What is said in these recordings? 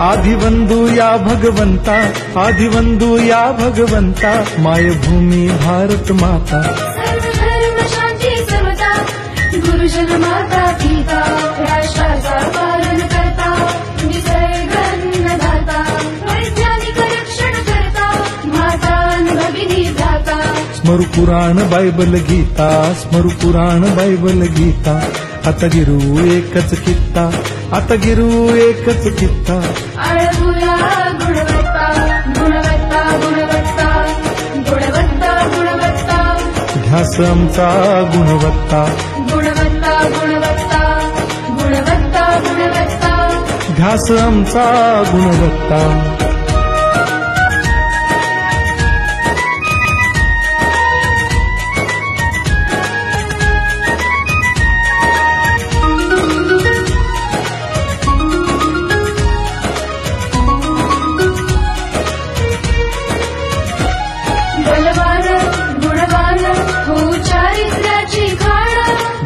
आदिवंदू या भगवंता आदिवंदू या भगवंता मायभूमी भारत माता। सर्वधर्म शांती समता गुरुजन माता पिता राष्ट्राचा पालन करता निसर्ग अन्नदाता वैज्ञानिक रक्षण करता माता अन् भगिनी भ्राता। स्मरु पुराण बायबल गीता स्मरु पुराण बायबल गीता आता गिरू एकच कित्ता। आता गिरू एकच कित्ता. आळमुया गुणवत्ता गुणवत्ता गुणवत्ता गुणवत्ता गुणवत्ता. ध्यास आमचा गुणवत्ता. गुणवत्ता गुणवत्ता गुणवत्ता गुणवत्ता. ध्यास आमचा गुणवत्ता.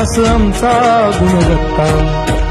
आमचा गुणवत्ता.